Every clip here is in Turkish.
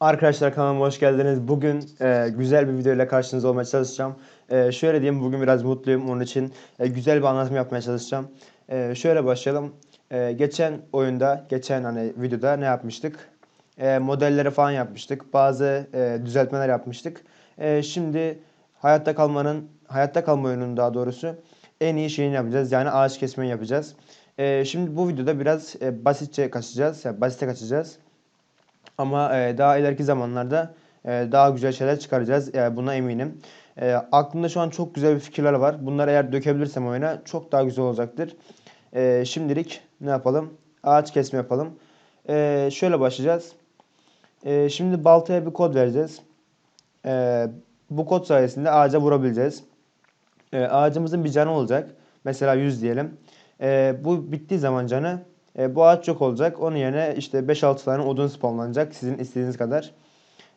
Arkadaşlar kanalıma hoş geldiniz. Bugün e, güzel bir video ile karşınızda olmaya çalışacağım. E, şöyle diyeyim bugün biraz mutluyum. Onun için e, güzel bir anlatım yapmaya çalışacağım. E, şöyle başlayalım. E, geçen oyunda, geçen hani videoda ne yapmıştık? E, modelleri falan yapmıştık. Bazı e, düzeltmeler yapmıştık. E, şimdi hayatta kalmanın, hayatta kalma oyununun daha doğrusu en iyi şeyini yapacağız. Yani ağaç kesmeyi yapacağız. E, şimdi bu videoda biraz e, basitçe kaçacağız. Yani basite kaçacağız. Ama e, daha ileriki zamanlarda e, daha güzel şeyler çıkaracağız. E, buna eminim. E, aklımda şu an çok güzel bir fikirler var. Bunları eğer dökebilirsem oyuna çok daha güzel olacaktır. E, şimdilik ne yapalım? Ağaç kesme yapalım. E, şöyle başlayacağız. E, şimdi baltaya bir kod vereceğiz. E, bu kod sayesinde ağaca vurabileceğiz. E, ağacımızın bir canı olacak. Mesela 100 diyelim. E, bu bittiği zaman canı e, bu ağaç yok olacak. Onun yerine işte 5-6 tane odun spawnlanacak sizin istediğiniz kadar.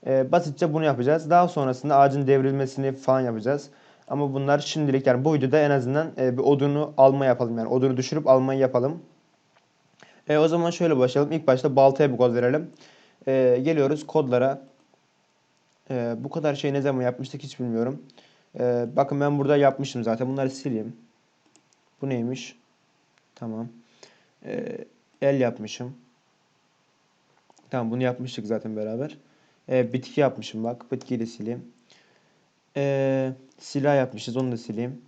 E, basitçe bunu yapacağız. Daha sonrasında ağacın devrilmesini falan yapacağız. Ama bunlar şimdilik yani bu videoda en azından e, bir odunu alma yapalım. Yani odunu düşürüp almayı yapalım. E, o zaman şöyle başlayalım. İlk başta baltaya bir kod verelim. E, geliyoruz kodlara. E, bu kadar şey ne zaman yapmıştık hiç bilmiyorum. E, bakın ben burada yapmıştım zaten. Bunları sileyim. Bu neymiş? Tamam. E, el yapmışım. Tamam bunu yapmıştık zaten beraber. E, bitki yapmışım bak. Bitkiyi de sileyim. E, silah yapmışız onu da sileyim.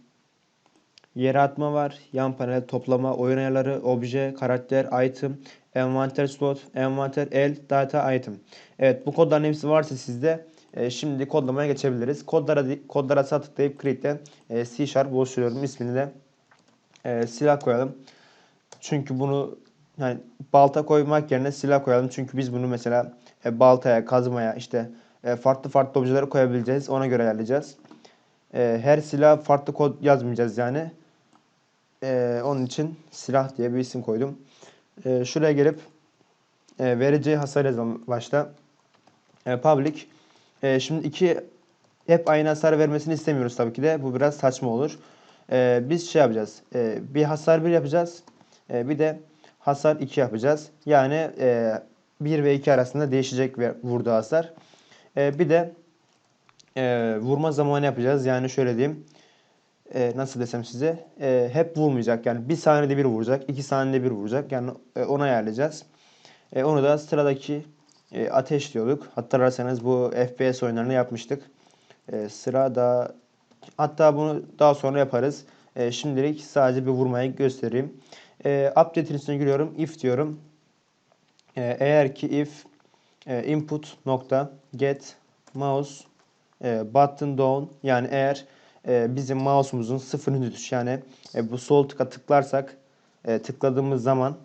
Yere atma var. Yan panel, toplama, oyun ayarları, obje, karakter, item, envanter slot, envanter, el, data, item. Evet bu kodların hepsi varsa sizde e, şimdi kodlamaya geçebiliriz. Kodlara, kodlara sağ tıklayıp create'den e, C Sharp oluşturuyorum. ismini de e, silah koyalım. Çünkü bunu yani balta koymak yerine silah koyalım. Çünkü biz bunu mesela e, baltaya, kazmaya işte e, farklı farklı objelere koyabileceğiz. Ona göre ayarlayacağız. E, her silah farklı kod yazmayacağız yani. E, onun için silah diye bir isim koydum. E, şuraya gelip e, vereceği hasar yazalım başta. E, public. E, şimdi iki hep aynı hasar vermesini istemiyoruz tabii ki de. Bu biraz saçma olur. E, biz şey yapacağız. E, bir hasar bir yapacağız. E, bir de hasar 2 yapacağız. Yani e, 1 ve 2 arasında değişecek ve vurduğu hasar. E, bir de e, vurma zamanı yapacağız. Yani şöyle diyeyim. E, nasıl desem size. E, hep vurmayacak. Yani 1 saniyede bir vuracak. 2 saniyede bir vuracak. Yani e, onu ayarlayacağız. E, onu da sıradaki e, ateş diyorduk. Hatırlarsanız bu FPS oyunlarını yapmıştık. E, sırada hatta bunu daha sonra yaparız. E, şimdilik sadece bir vurmayı göstereyim. E, update'in üstüne giriyorum. If diyorum. E, eğer ki if e, input nokta get mouse e, button down yani eğer e, bizim mouse'umuzun sıfırını düş yani e, bu sol tıka tıklarsak e, tıkladığımız zaman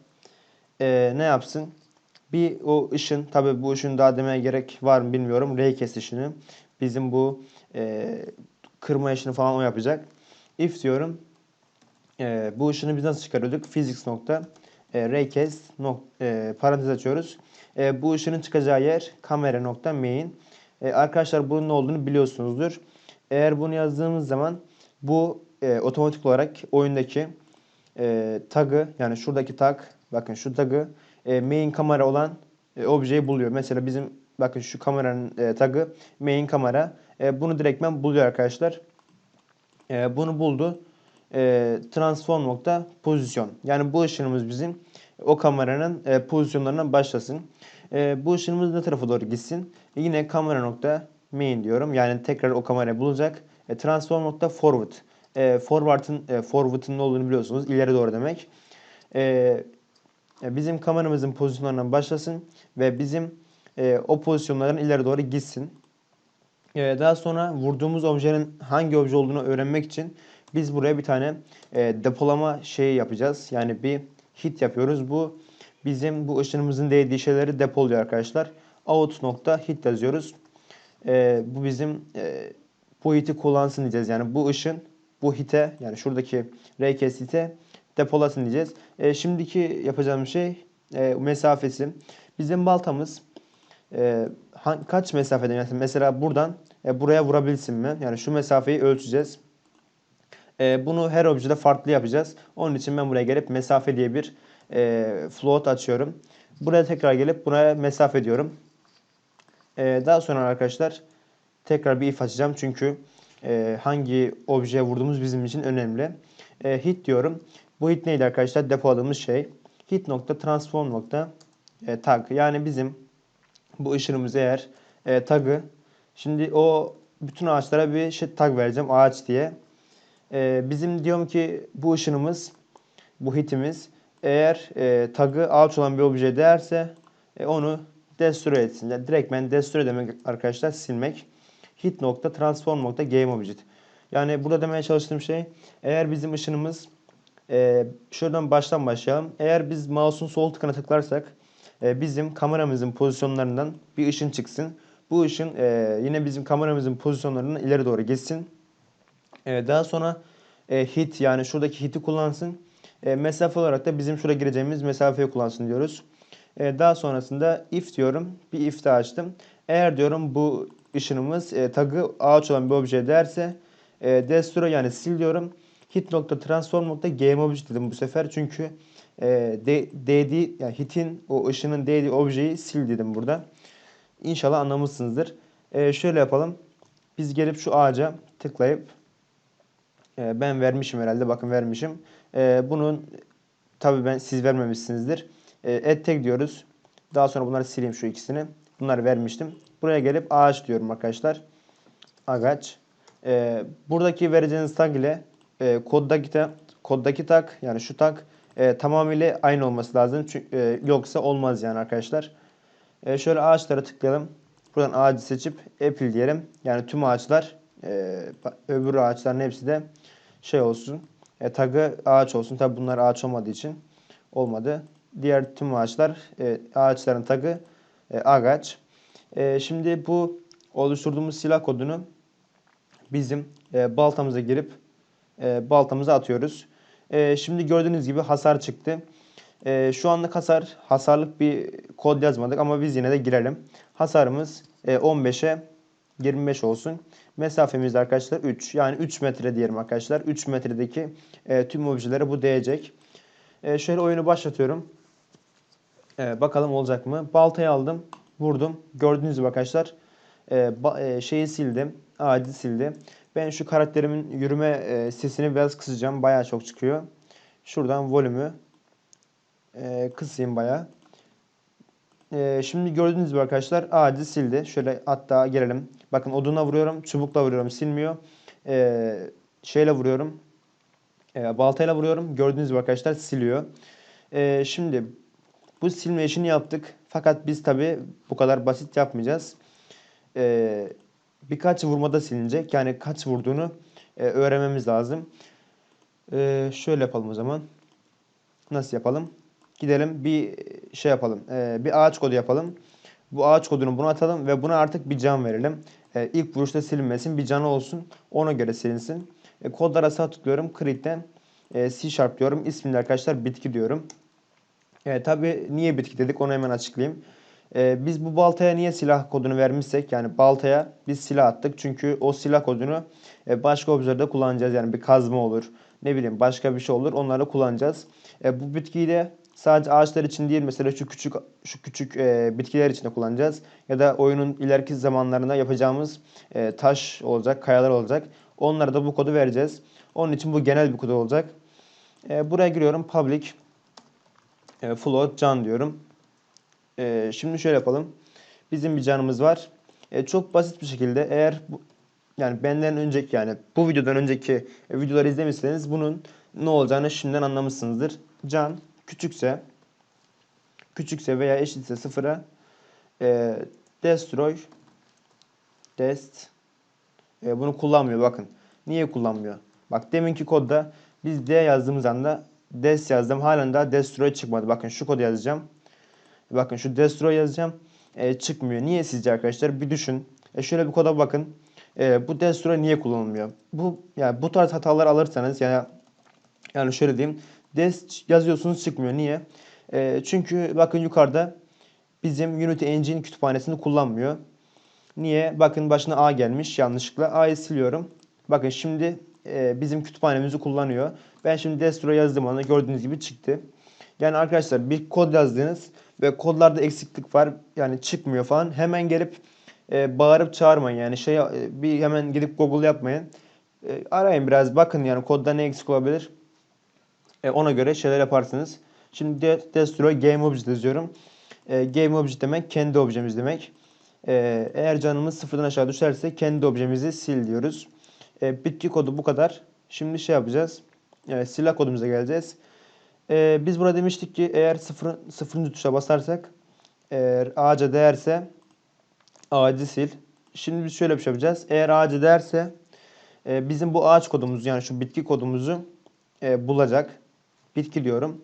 e, ne yapsın? Bir o ışın tabi bu ışın daha demeye gerek var mı bilmiyorum. Raycast ışını. Bizim bu e, kırma işini falan o yapacak. If diyorum e, bu ışını biz nasıl çıkarıyorduk? Physics nokta e, raycast nok, e, parantez açıyoruz. E, bu ışının çıkacağı yer kamera nokta main. E, arkadaşlar bunun ne olduğunu biliyorsunuzdur. Eğer bunu yazdığımız zaman bu e, otomatik olarak oyundaki e, tagı yani şuradaki tag bakın şu tagı e, main kamera olan e, objeyi buluyor. Mesela bizim bakın şu kameranın e, tagı main kamera. E, bunu direktmen buluyor arkadaşlar. E, bunu buldu e, transform nokta pozisyon. Yani bu ışınımız bizim o kameranın e, pozisyonlarına başlasın. E, bu ışınımız ne tarafa doğru gitsin? E, yine kamera nokta main diyorum. Yani tekrar o kamerayı bulacak. E, transform nokta forward. E, forward'ın e, forward'ın ne olduğunu biliyorsunuz. İleri doğru demek. E, e, bizim kameramızın pozisyonlarından başlasın ve bizim e, o pozisyonlardan ileri doğru gitsin. E, daha sonra vurduğumuz objenin hangi obje olduğunu öğrenmek için biz buraya bir tane e, depolama şeyi yapacağız. Yani bir hit yapıyoruz. Bu bizim bu ışınımızın değdiği şeyleri depoluyor arkadaşlar. Out nokta hit yazıyoruz. E, bu bizim e, bu hiti kullansın diyeceğiz. Yani bu ışın bu hite yani şuradaki raycast hite depolasın diyeceğiz. E, şimdiki yapacağım şey e, mesafesi. Bizim baltamız e, kaç mesafeden yani mesela buradan e, buraya vurabilsin mi? Yani şu mesafeyi ölçeceğiz. E, bunu her objede farklı yapacağız. Onun için ben buraya gelip mesafe diye bir e, float açıyorum. Buraya tekrar gelip buraya mesafe diyorum. Ee, daha sonra arkadaşlar tekrar bir if açacağım çünkü e, hangi objeye vurduğumuz bizim için önemli. E, hit diyorum. Bu hit neydi arkadaşlar? Depoladığımız şey. Hit nokta transform nokta e, tag. Yani bizim bu ışınımız eğer e, tagı şimdi o bütün ağaçlara bir şey tag vereceğim ağaç diye. E, bizim diyorum ki bu ışınımız bu hitimiz eğer e, tagı ağaç olan bir obje değerse e, onu destroy etsin. Yani direktmen destroy demek arkadaşlar silmek. Hit nokta transform nokta game object. Yani burada demeye çalıştığım şey eğer bizim ışınımız e, şuradan baştan başlayalım. Eğer biz mouse'un sol tıkına tıklarsak e, bizim kameramızın pozisyonlarından bir ışın çıksın. Bu ışın e, yine bizim kameramızın pozisyonlarından ileri doğru gitsin. E, daha sonra e, hit yani şuradaki hiti kullansın. E, mesafe olarak da bizim şuraya gireceğimiz mesafeyi kullansın diyoruz. E, daha sonrasında if diyorum. Bir if de açtım. Eğer diyorum bu ışınımız e, tagı ağaç olan bir obje derse e, destroy yani sil diyorum. Hit nokta transform nokta game object dedim bu sefer çünkü e, de, değdiği yani hitin o ışının değdiği objeyi sil dedim burada. İnşallah anlamışsınızdır. E, şöyle yapalım. Biz gelip şu ağaca tıklayıp e, ben vermişim herhalde bakın vermişim. E, bunun tabi ben siz vermemişsinizdir. E, add tag diyoruz. Daha sonra bunları sileyim şu ikisini. Bunları vermiştim. Buraya gelip ağaç diyorum arkadaşlar. Ağaç. Buradaki vereceğiniz tag ile e, koddaki, ta, koddaki tag yani şu tag e, tamamıyla aynı olması lazım. E, yoksa olmaz yani arkadaşlar. Şöyle ağaçlara tıklayalım. Buradan ağacı seçip Apple diyelim. Yani tüm ağaçlar e, öbür ağaçların hepsi de şey olsun. E, tagı ağaç olsun. Tabi bunlar ağaç olmadığı için olmadı. Diğer tüm ağaçlar e, ağaçların tagı e, ağaç. E, şimdi bu oluşturduğumuz silah kodunu bizim e, baltamıza girip e, baltamıza atıyoruz. E, şimdi gördüğünüz gibi hasar çıktı. E, şu anlık hasar, hasarlık bir kod yazmadık ama biz yine de girelim. Hasarımız e, 15'e 25 olsun. Mesafemiz arkadaşlar 3. Yani 3 metre diyelim arkadaşlar. 3 metredeki e, tüm objelere bu değecek. E, şöyle oyunu başlatıyorum. E, bakalım olacak mı? Baltayı aldım. Vurdum. Gördüğünüz gibi arkadaşlar e, ba, e, şeyi sildim. Ağacı sildi. Ben şu karakterimin yürüme e, sesini biraz kısacağım. Bayağı çok çıkıyor. Şuradan volümü e, kısayım bayağı. E, şimdi gördüğünüz gibi arkadaşlar ağacı sildi. Şöyle hatta gelelim. Bakın oduna vuruyorum. Çubukla vuruyorum. Silmiyor. E, şeyle vuruyorum. E, baltayla vuruyorum. Gördüğünüz gibi arkadaşlar siliyor. E, şimdi bu silme işini yaptık. Fakat biz tabi bu kadar basit yapmayacağız. E, birkaç vurmada silinecek. Yani kaç vurduğunu e, öğrenmemiz lazım. E, şöyle yapalım o zaman. Nasıl yapalım? Gidelim bir şey yapalım. E, bir ağaç kodu yapalım. Bu ağaç kodunu buna atalım ve buna artık bir can verelim. E, ilk vuruşta silinmesin. Bir canı olsun. Ona göre silinsin. E, kodlara sağ tıklıyorum. Create'den e, C Sharp diyorum. İsmini arkadaşlar bitki diyorum. E, Tabi niye bitki dedik onu hemen açıklayayım. E, biz bu baltaya niye silah kodunu vermişsek yani baltaya biz silah attık. Çünkü o silah kodunu e, başka objelerde kullanacağız. Yani bir kazma olur. Ne bileyim başka bir şey olur. Onları kullanacağız. E, bu bitkiyi de sadece ağaçlar için değil mesela şu küçük şu küçük e, bitkiler için de kullanacağız. Ya da oyunun ileriki zamanlarında yapacağımız e, taş olacak, kayalar olacak. Onlara da bu kodu vereceğiz. Onun için bu genel bir kod olacak. E, buraya giriyorum public e, float can diyorum. E, şimdi şöyle yapalım. Bizim bir canımız var. E, çok basit bir şekilde eğer bu, yani benden önceki yani bu videodan önceki e, videoları izlemişseniz bunun ne olacağını şimdiden anlamışsınızdır. Can küçükse küçükse veya eşitse sıfıra e, destroy dest e, bunu kullanmıyor bakın. Niye kullanmıyor? Bak deminki kodda biz D yazdığımız anda des yazdım. Halen daha destroy çıkmadı. Bakın şu kodu yazacağım. Bakın şu destroy yazacağım. E, çıkmıyor. Niye sizce arkadaşlar? Bir düşün. E, şöyle bir koda bakın. E, bu destroy niye kullanılmıyor? Bu yani bu tarz hatalar alırsanız yani yani şöyle diyeyim. Des yazıyorsunuz çıkmıyor. Niye? E, çünkü bakın yukarıda bizim Unity Engine kütüphanesini kullanmıyor. Niye? Bakın başına A gelmiş yanlışlıkla. A'yı siliyorum. Bakın şimdi e, bizim kütüphanemizi kullanıyor. Ben şimdi destroy yazdım ona gördüğünüz gibi çıktı. Yani arkadaşlar bir kod yazdınız ve kodlarda eksiklik var yani çıkmıyor falan. Hemen gelip e, bağırıp çağırmayın. Yani şey e, bir hemen gidip Google yapmayın. E, arayın biraz bakın yani kodda ne eksik olabilir. E, ona göre şeyler yaparsınız. Şimdi de, destroy game object yazıyorum. E, game object demek kendi objemiz demek. E, eğer canımız sıfırdan aşağı düşerse kendi objemizi sil diyoruz. E, bitki kodu bu kadar. Şimdi şey yapacağız. E, silah kodumuza geleceğiz. E, biz burada demiştik ki eğer sıfır, sıfırıncı tuşa basarsak eğer ağaca değerse ağacı sil. Şimdi biz şöyle bir şey yapacağız. Eğer ağacı değerse e, bizim bu ağaç kodumuzu yani şu bitki kodumuzu e, bulacak. Bitki diyorum.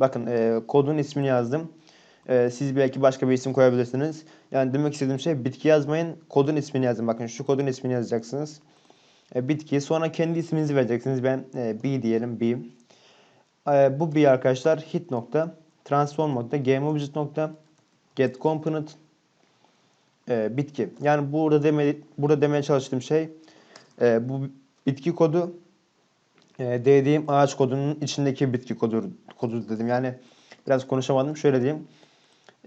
Bakın e, kodun ismini yazdım. E, siz belki başka bir isim koyabilirsiniz. Yani demek istediğim şey bitki yazmayın. Kodun ismini yazın. Bakın şu kodun ismini yazacaksınız. E, bitki. Sonra kendi isminizi vereceksiniz. Ben e, B diyelim. B. E, bu B arkadaşlar hit nokta. Transform nokta. Game object nokta. Get component. E, bitki. Yani burada deme, burada demeye çalıştığım şey e, bu bitki kodu e, dediğim ağaç kodunun içindeki bitki kodu, kodu dedim. Yani biraz konuşamadım. Şöyle diyeyim.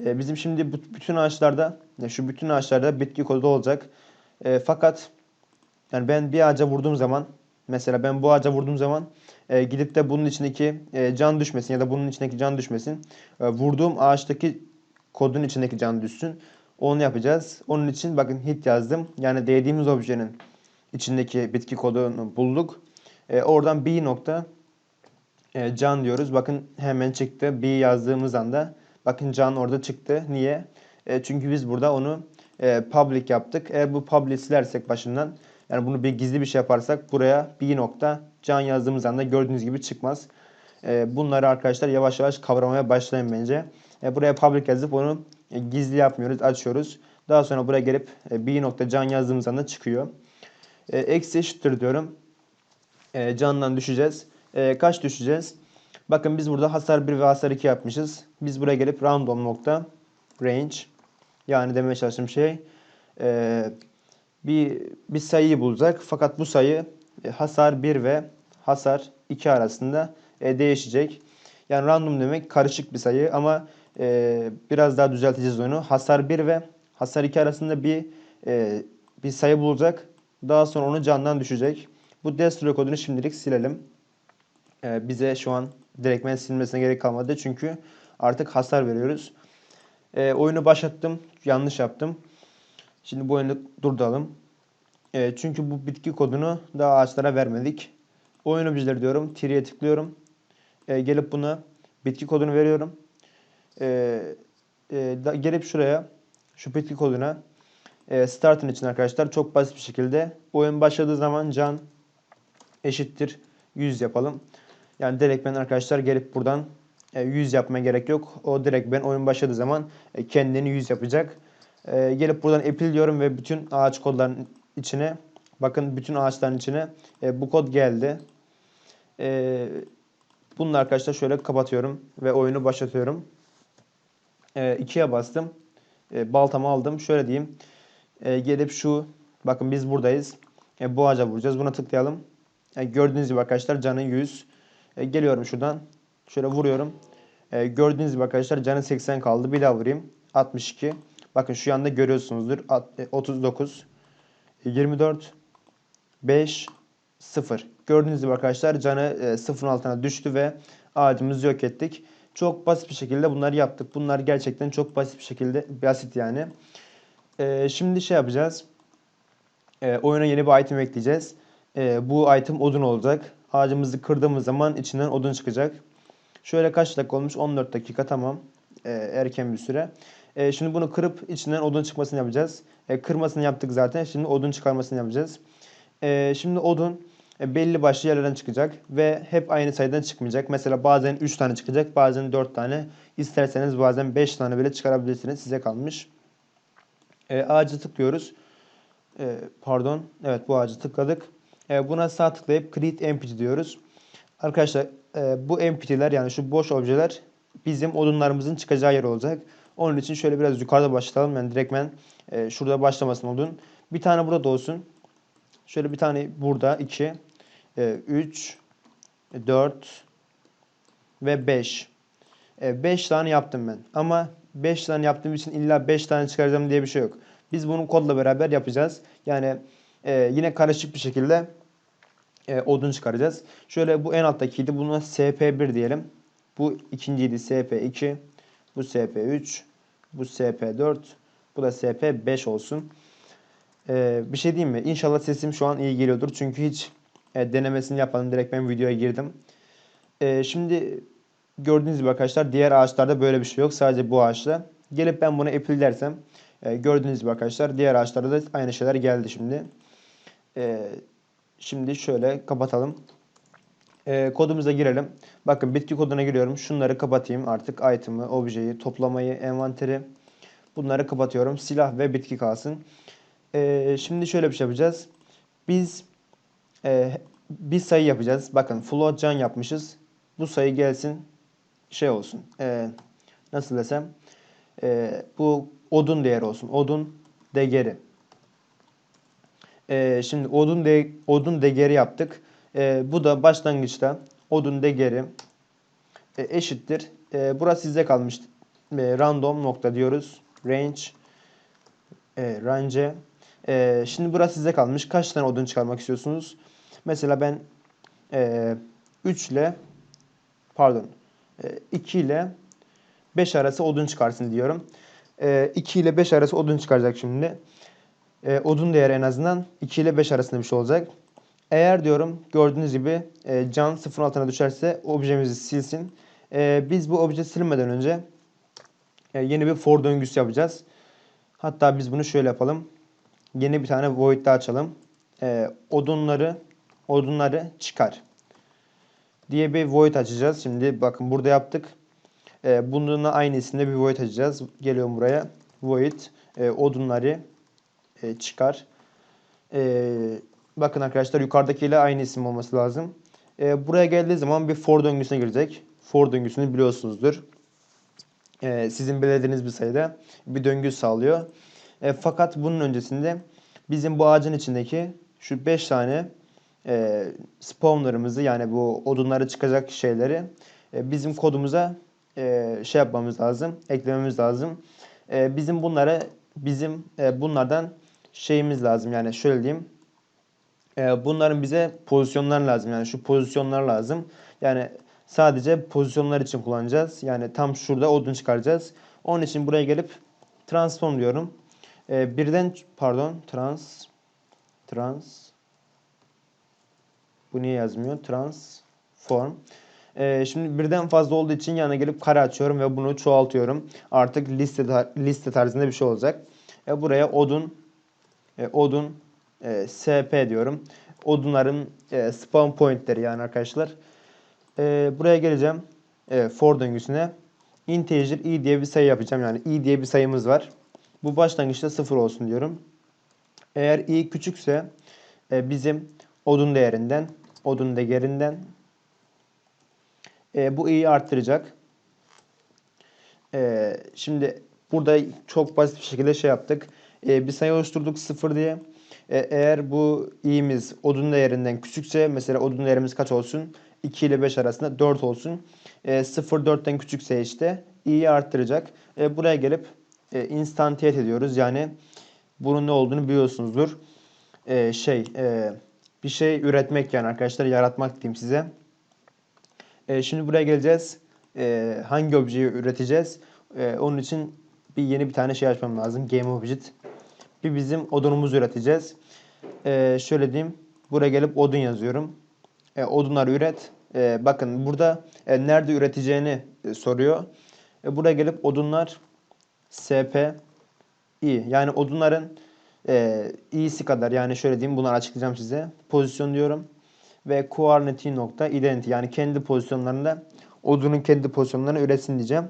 E, bizim şimdi bu, bütün ağaçlarda, ya şu bütün ağaçlarda bitki kodu olacak. E, fakat yani ben bir ağaca vurduğum zaman, mesela ben bu ağaca vurduğum zaman e, gidip de bunun içindeki e, can düşmesin ya da bunun içindeki can düşmesin. E, vurduğum ağaçtaki kodun içindeki can düşsün. Onu yapacağız. Onun için bakın hit yazdım. Yani değdiğimiz objenin içindeki bitki kodunu bulduk. E, oradan b nokta e, can diyoruz. Bakın hemen çıktı. B yazdığımız anda bakın can orada çıktı. Niye? E, çünkü biz burada onu e, public yaptık. Eğer bu public silersek başından yani bunu bir gizli bir şey yaparsak buraya b nokta can yazdığımız anda gördüğünüz gibi çıkmaz. E, bunları arkadaşlar yavaş yavaş kavramaya başlayın bence. E, buraya public yazıp onu e, gizli yapmıyoruz, açıyoruz. Daha sonra buraya gelip e, b nokta can yazdığımız anda çıkıyor. E, eksi eşittir diyorum. E, candan düşeceğiz. E, kaç düşeceğiz? Bakın biz burada hasar 1 ve hasar 2 yapmışız. Biz buraya gelip random nokta range yani demeye çalıştığım şey e, bir, bir sayıyı bulacak. Fakat bu sayı e, hasar 1 ve hasar 2 arasında e, değişecek. Yani random demek karışık bir sayı ama e, biraz daha düzelteceğiz onu. Hasar 1 ve hasar 2 arasında bir e, bir sayı bulacak. Daha sonra onu candan düşecek. Bu destroy kodunu şimdilik silelim. Ee, bize şu an direktmen silmesine gerek kalmadı. Çünkü artık hasar veriyoruz. Ee, oyunu başlattım. Yanlış yaptım. Şimdi bu oyunu durduralım. Ee, çünkü bu bitki kodunu daha ağaçlara vermedik. Oyun objeleri diyorum. Tiriye tıklıyorum. Ee, gelip buna bitki kodunu veriyorum. Ee, e, gelip şuraya şu bitki koduna e, startın için arkadaşlar çok basit bir şekilde oyun başladığı zaman can eşittir 100 yapalım. Yani direkt ben arkadaşlar gelip buradan e, 100 yapmaya gerek yok. O direkt ben oyun başladığı zaman e, kendini 100 yapacak. E, gelip buradan epil diyorum ve bütün ağaç kodların içine bakın bütün ağaçların içine e, bu kod geldi. E, bunu arkadaşlar şöyle kapatıyorum ve oyunu başlatıyorum. E, ikiye bastım. E, baltamı aldım. Şöyle diyeyim. E, gelip şu bakın biz buradayız. E, bu ağaca vuracağız. Buna tıklayalım. E, gördüğünüz gibi arkadaşlar canı 100. E, geliyorum şuradan. Şöyle vuruyorum. E, gördüğünüz gibi arkadaşlar canı 80 kaldı. Bir daha vurayım. 62. Bakın şu yanda görüyorsunuzdur. At, e, 39. E, 24. 5. 0. Gördüğünüz gibi arkadaşlar canı e, sıfırın altına düştü ve ağacımızı yok ettik. Çok basit bir şekilde bunları yaptık. Bunlar gerçekten çok basit bir şekilde basit yani. E, şimdi şey yapacağız. E, oyuna yeni bir item ekleyeceğiz. E, bu item odun olacak. Ağacımızı kırdığımız zaman içinden odun çıkacak. Şöyle kaç dakika olmuş? 14 dakika tamam. E, erken bir süre. E, şimdi bunu kırıp içinden odun çıkmasını yapacağız. E, kırmasını yaptık zaten. Şimdi odun çıkarmasını yapacağız. E, şimdi odun e, belli başlı yerlerden çıkacak ve hep aynı sayıdan çıkmayacak. Mesela bazen 3 tane çıkacak, bazen 4 tane. İsterseniz bazen 5 tane bile çıkarabilirsiniz. Size kalmış. E, ağacı tıklıyoruz. E, pardon. Evet bu ağacı tıkladık. E, buna sağ tıklayıp create empty diyoruz. Arkadaşlar e, bu empty'ler yani şu boş objeler bizim odunlarımızın çıkacağı yer olacak. Onun için şöyle biraz yukarıda başlayalım. Yani direktmen e, şurada başlamasın odun. Bir tane burada olsun. Şöyle bir tane burada 2, 3, 4 ve 5. 5 tane yaptım ben. Ama 5 tane yaptığım için illa 5 tane çıkaracağım diye bir şey yok. Biz bunu kodla beraber yapacağız. Yani e, yine karışık bir şekilde e, odun çıkaracağız. Şöyle bu en alttakiydi. Buna SP1 diyelim. Bu ikinciydi SP2. Bu SP3. Bu SP4. Bu da SP5 olsun. E, bir şey diyeyim mi? İnşallah sesim şu an iyi geliyordur. Çünkü hiç e, denemesini yapmadım. Direkt ben videoya girdim. E, şimdi gördüğünüz gibi arkadaşlar diğer ağaçlarda böyle bir şey yok. Sadece bu ağaçta. Gelip ben buna Apple dersem e, gördüğünüz gibi arkadaşlar diğer ağaçlarda da aynı şeyler geldi şimdi. E, şimdi şöyle kapatalım. E, kodumuza girelim. Bakın bitki koduna giriyorum. Şunları kapatayım artık. Item'ı, objeyi, toplamayı, envanteri. Bunları kapatıyorum. Silah ve bitki kalsın. E, şimdi şöyle bir şey yapacağız. Biz e, bir sayı yapacağız. Bakın float can yapmışız. Bu sayı gelsin şey olsun. E, nasıl desem e, bu odun değeri olsun. Odun değeri. E, şimdi odun de, odun değeri yaptık. E, bu da başlangıçta odun değeri e, eşittir. E, burası size kalmış. E, random nokta diyoruz. Range e, range. E, şimdi burası size kalmış. Kaç tane odun çıkarmak istiyorsunuz? Mesela ben e, 3 ile pardon e, 2 ile 5 arası odun çıkarsın diyorum. E, 2 ile 5 arası odun çıkaracak şimdi. E, odun değeri en azından 2 ile 5 arasında bir şey olacak. Eğer diyorum gördüğünüz gibi e, can sıfırın altına düşerse objemizi silsin. E, biz bu obje silmeden önce e, yeni bir for döngüsü yapacağız. Hatta biz bunu şöyle yapalım. Yeni bir tane void daha açalım. E, odunları odunları çıkar diye bir void açacağız. Şimdi bakın burada yaptık. E, bununla aynı isimde bir void açacağız. Geliyorum buraya. Void e, odunları e, çıkar. E, bakın arkadaşlar yukarıdakiyle aynı isim olması lazım. E, buraya geldiği zaman bir for döngüsüne girecek. For döngüsünü biliyorsunuzdur. E, sizin belirlediğiniz bir sayıda bir döngü sağlıyor. E, fakat bunun öncesinde bizim bu ağacın içindeki şu 5 tane e, spawnlarımızı yani bu odunları çıkacak şeyleri e, bizim kodumuza e, şey yapmamız lazım, eklememiz lazım. E, bizim bunlara bizim e, bunlardan şeyimiz lazım. Yani şöyle diyeyim. E, bunların bize pozisyonlar lazım. Yani şu pozisyonlar lazım. Yani sadece pozisyonlar için kullanacağız. Yani tam şurada odun çıkaracağız. Onun için buraya gelip transform diyorum. E, birden pardon trans trans bu niye yazmıyor? Transform. Ee, şimdi birden fazla olduğu için yana gelip kare açıyorum ve bunu çoğaltıyorum. Artık liste liste tarzında bir şey olacak. E, buraya odun e, odun e, sp diyorum. Odunların e, spawn pointleri yani arkadaşlar. E, buraya geleceğim. E, for döngüsüne. Integer i diye bir sayı yapacağım. Yani i diye bir sayımız var. Bu başlangıçta 0 olsun diyorum. Eğer i küçükse e, bizim odun değerinden odun değerinden e, bu i'yi arttıracak. E, şimdi burada çok basit bir şekilde şey yaptık. E, bir sayı oluşturduk 0 diye. E, eğer bu i'miz odun değerinden küçükse mesela odun değerimiz kaç olsun? 2 ile 5 arasında 4 olsun. E, 0 4'ten küçükse işte i'yi arttıracak. E, buraya gelip e, instantiate ediyoruz. Yani bunun ne olduğunu biliyorsunuzdur. E, şey e, bir şey üretmek yani arkadaşlar yaratmak diyeyim size. E, şimdi buraya geleceğiz. E, hangi objeyi üreteceğiz? E, onun için bir yeni bir tane şey açmam lazım. Game Object. Bir bizim odunumuzu üreteceğiz. E, şöyle diyeyim. Buraya gelip odun yazıyorum. E, odunları üret. E, bakın burada e, nerede üreteceğini e, soruyor. E, buraya gelip odunlar SP i yani odunların e, iyisi kadar yani şöyle diyeyim bunları açıklayacağım size. Pozisyon diyorum ve coordinate nokta identity yani kendi pozisyonlarında odunun kendi pozisyonlarını üretsin diyeceğim.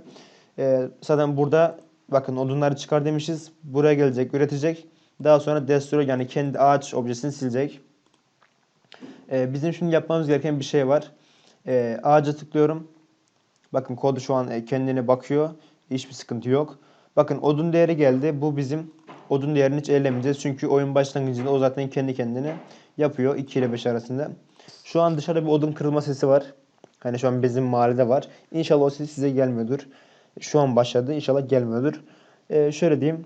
E, zaten burada bakın odunları çıkar demişiz. Buraya gelecek, üretecek. Daha sonra destroy yani kendi ağaç objesini silecek. E, bizim şimdi yapmamız gereken bir şey var. E, ağaca tıklıyorum. Bakın kodu şu an kendine bakıyor. Hiçbir sıkıntı yok. Bakın odun değeri geldi. Bu bizim odun değerini hiç ellemeyeceğiz. Çünkü oyun başlangıcında o zaten kendi kendine yapıyor 2 ile 5 arasında. Şu an dışarıda bir odun kırılma sesi var. Hani şu an bizim mahallede var. İnşallah o ses size gelmiyordur. Şu an başladı. İnşallah gelmiyordur. Ee, şöyle diyeyim.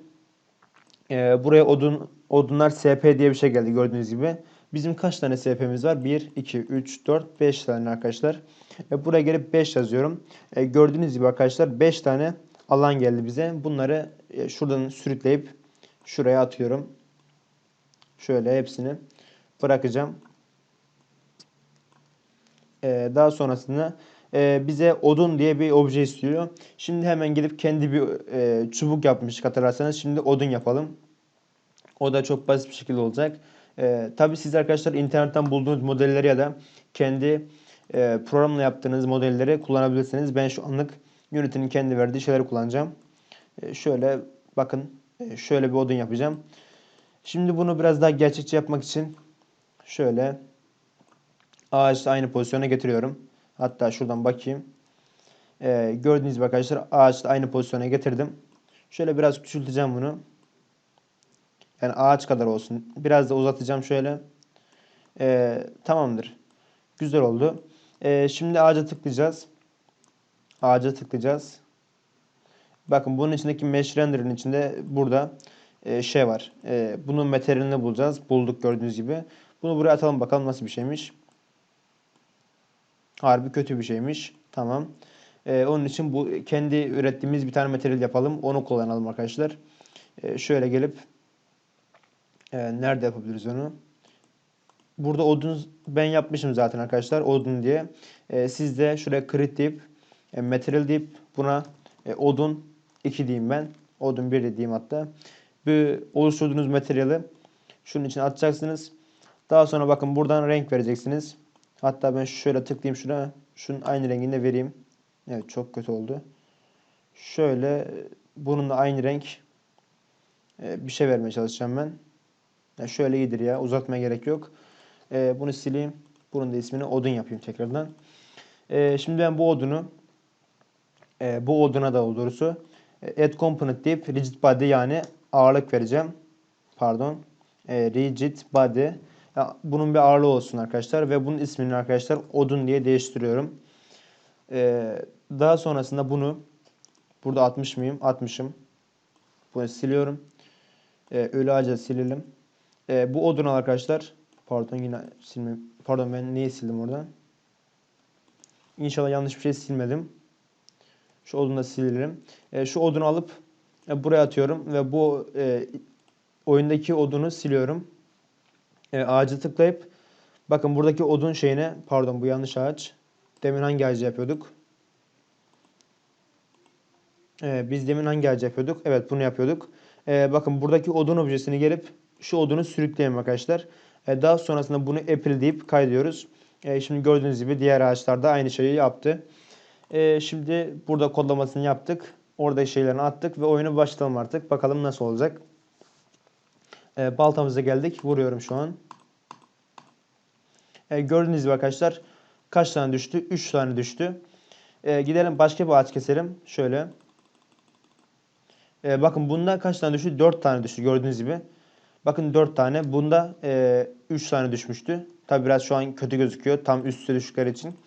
Ee, buraya odun odunlar SP diye bir şey geldi gördüğünüz gibi. Bizim kaç tane SP'miz var? 1, 2, 3, 4, 5 tane arkadaşlar. E, buraya gelip 5 yazıyorum. E, gördüğünüz gibi arkadaşlar 5 tane alan geldi bize. Bunları e, şuradan sürükleyip şuraya atıyorum. Şöyle hepsini bırakacağım. E, daha sonrasında e, bize odun diye bir obje istiyor. Şimdi hemen gidip kendi bir e, çubuk yapmıştık hatırlarsanız. Şimdi odun yapalım. O da çok basit bir şekilde olacak. E, tabii siz arkadaşlar internetten bulduğunuz modelleri ya da kendi e, programla yaptığınız modelleri kullanabilirsiniz. Ben şu anlık Unity'nin kendi verdiği şeyleri kullanacağım. E, şöyle bakın e, şöyle bir odun yapacağım. Şimdi bunu biraz daha gerçekçi yapmak için şöyle ağaçla aynı pozisyona getiriyorum. Hatta şuradan bakayım. E, gördüğünüz gibi arkadaşlar ağaçla aynı pozisyona getirdim. Şöyle biraz küçülteceğim bunu. Yani ağaç kadar olsun. Biraz da uzatacağım şöyle. E, tamamdır. Güzel oldu. E, şimdi ağaca tıklayacağız. Ağaca tıklayacağız. Bakın bunun içindeki mesh render'ın içinde burada e, şey var. E, bunun materyalini bulacağız. Bulduk gördüğünüz gibi. Bunu buraya atalım bakalım nasıl bir şeymiş. Harbi kötü bir şeymiş. Tamam. E, onun için bu kendi ürettiğimiz bir tane materyal yapalım. Onu kullanalım arkadaşlar. E, şöyle gelip e, nerede yapabiliriz onu? Burada odun ben yapmışım zaten arkadaşlar. Odun diye. E, siz de şuraya crit deyip e, material deyip buna e, odun 2 diyeyim ben. Odun 1 diyeyim hatta. Bu oluşturduğunuz materyali şunun için atacaksınız. Daha sonra bakın buradan renk vereceksiniz. Hatta ben şöyle tıklayayım şuna. Şunun aynı renginde vereyim. Evet çok kötü oldu. Şöyle bununla aynı renk e, bir şey vermeye çalışacağım ben. Yani şöyle iyidir ya. Uzatmaya gerek yok. E, bunu sileyim. Bunun da ismini odun yapayım tekrardan. E, şimdi ben bu odunu bu oduna da doğrusu add component deyip rigid body yani ağırlık vereceğim. Pardon. Rigid body. Ya, bunun bir ağırlığı olsun arkadaşlar ve bunun ismini arkadaşlar odun diye değiştiriyorum. E, daha sonrasında bunu burada atmış mıyım? Atmışım. Bunu siliyorum. E, ölü ağaca silelim. E, bu odun arkadaşlar. Pardon yine silme. Pardon ben niye sildim oradan? İnşallah yanlış bir şey silmedim. Şu odunu da silelim. E, şu odunu alıp e, buraya atıyorum ve bu e, oyundaki odunu siliyorum. E, ağacı tıklayıp bakın buradaki odun şeyine pardon bu yanlış ağaç. Demin hangi ağacı yapıyorduk? E, biz demin hangi ağacı yapıyorduk? Evet bunu yapıyorduk. E, bakın buradaki odun objesini gelip şu odunu sürükleyelim arkadaşlar. E, daha sonrasında bunu April deyip kaydediyoruz. E, şimdi gördüğünüz gibi diğer ağaçlarda aynı şeyi yaptı. E, şimdi burada kodlamasını yaptık. Orada şeylerini attık ve oyunu başlayalım artık. Bakalım nasıl olacak. E, baltamıza geldik. Vuruyorum şu an. E, gördüğünüz gibi arkadaşlar kaç tane düştü? 3 tane düştü. E, gidelim başka bir ağaç keselim. Şöyle. E, bakın bunda kaç tane düştü? 4 tane düştü gördüğünüz gibi. Bakın 4 tane. Bunda e, 3 tane düşmüştü. Tabi biraz şu an kötü gözüküyor. Tam üst üste düştükleri için.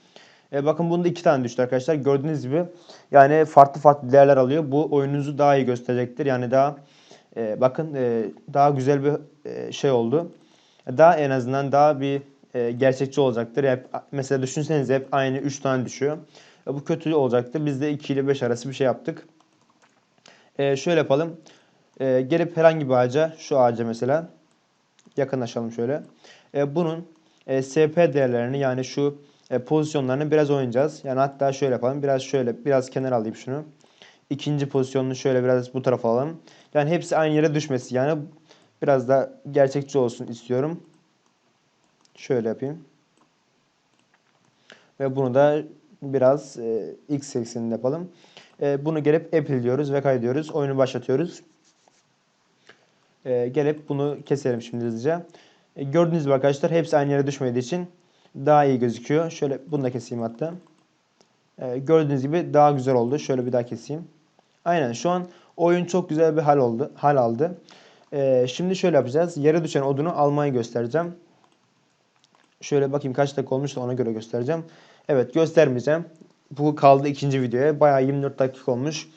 E, bakın bunda 2 tane düştü arkadaşlar. Gördüğünüz gibi yani farklı farklı değerler alıyor. Bu oyununuzu daha iyi gösterecektir. Yani daha e, bakın e, daha güzel bir e, şey oldu. Daha en azından daha bir e, gerçekçi olacaktır. Hep, mesela düşünseniz hep aynı 3 tane düşüyor. E, bu kötü olacaktır. Biz de 2 ile 5 arası bir şey yaptık. E, şöyle yapalım. E, gelip herhangi bir ağaca, şu ağaca mesela yakınlaşalım şöyle. E, bunun e, SP değerlerini yani şu e, pozisyonlarını biraz oynayacağız. Yani hatta şöyle yapalım. Biraz şöyle biraz kenar alayım şunu. İkinci pozisyonunu şöyle biraz bu tarafa alalım. Yani hepsi aynı yere düşmesi. Yani biraz da gerçekçi olsun istiyorum. Şöyle yapayım. Ve bunu da biraz e, x ekseninde yapalım. E, bunu gelip Apple diyoruz ve kaydediyoruz. Oyunu başlatıyoruz. E, gelip bunu keselim şimdi hızlıca. E, gördüğünüz gibi arkadaşlar hepsi aynı yere düşmediği için daha iyi gözüküyor. Şöyle bunu da keseyim hatta. E, gördüğünüz gibi daha güzel oldu. Şöyle bir daha keseyim. Aynen şu an oyun çok güzel bir hal oldu. Hal aldı. E, şimdi şöyle yapacağız. Yere düşen odunu almayı göstereceğim. Şöyle bakayım kaç dakika olmuş da ona göre göstereceğim. Evet göstermeyeceğim. Bu kaldı ikinci videoya. Bayağı 24 dakika olmuş.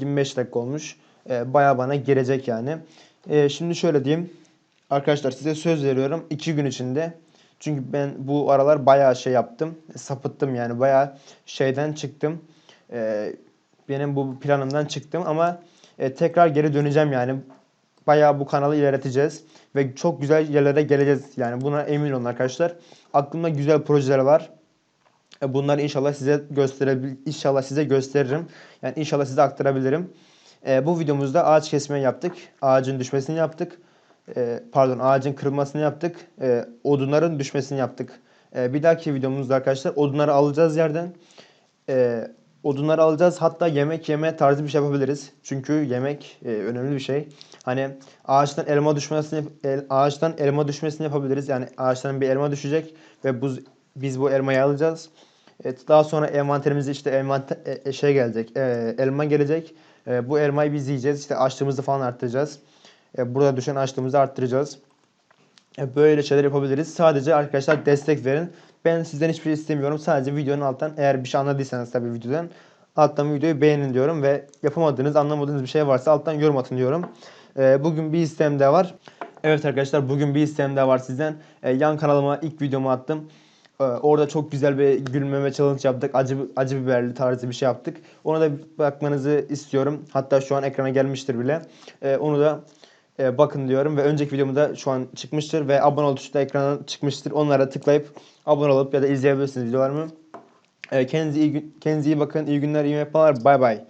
25 dakika olmuş. E, bayağı bana girecek yani. Ee, şimdi şöyle diyeyim. Arkadaşlar size söz veriyorum. iki gün içinde. Çünkü ben bu aralar bayağı şey yaptım. Sapıttım yani. Bayağı şeyden çıktım. Ee, benim bu planımdan çıktım ama e, tekrar geri döneceğim yani. Bayağı bu kanalı ilerleteceğiz. Ve çok güzel yerlere geleceğiz. Yani buna emin olun arkadaşlar. Aklımda güzel projeler var. E, Bunları inşallah size gösterebil inşallah size gösteririm. Yani inşallah size aktarabilirim. E, bu videomuzda ağaç kesmeyi yaptık. Ağacın düşmesini yaptık. E, pardon, ağacın kırılmasını yaptık. E, odunların düşmesini yaptık. E, bir dahaki videomuzda arkadaşlar odunları alacağız yerden. E, odunları alacağız. Hatta yemek yeme tarzı bir şey yapabiliriz. Çünkü yemek e, önemli bir şey. Hani ağaçtan elma düşmesini el- ağaçtan elma düşmesini yapabiliriz. Yani ağaçtan bir elma düşecek ve bu biz bu elmayı alacağız. Evet, daha sonra envanterimize işte envanter e, e, şey gelecek. e, elma gelecek. E, bu elmayı biz yiyeceğiz. İşte açlığımızı falan arttıracağız. E, burada düşen açlığımızı arttıracağız. E, Böyle şeyler yapabiliriz. Sadece arkadaşlar destek verin. Ben sizden hiçbir şey istemiyorum. Sadece videonun alttan eğer bir şey anladıysanız tabii videodan alttan videoyu beğenin diyorum ve yapamadığınız, anlamadığınız bir şey varsa alttan yorum atın diyorum. E, Bugün bir isteğim de var. Evet arkadaşlar bugün bir isteğim de var sizden. Yan kanalıma ilk videomu attım. Orada çok güzel bir gülmeme challenge yaptık. Acı acı biberli tarzı bir şey yaptık. Ona da bakmanızı istiyorum. Hatta şu an ekrana gelmiştir bile. Onu da e, bakın diyorum ve önceki videomda şu an çıkmıştır ve abone ol tuşu da ekrana çıkmıştır. Onlara tıklayıp abone olup ya da izleyebilirsiniz videolarımı. E, kendinize iyi, kendinize iyi bakın. İyi günler, iyi yapmalar. Bay bay.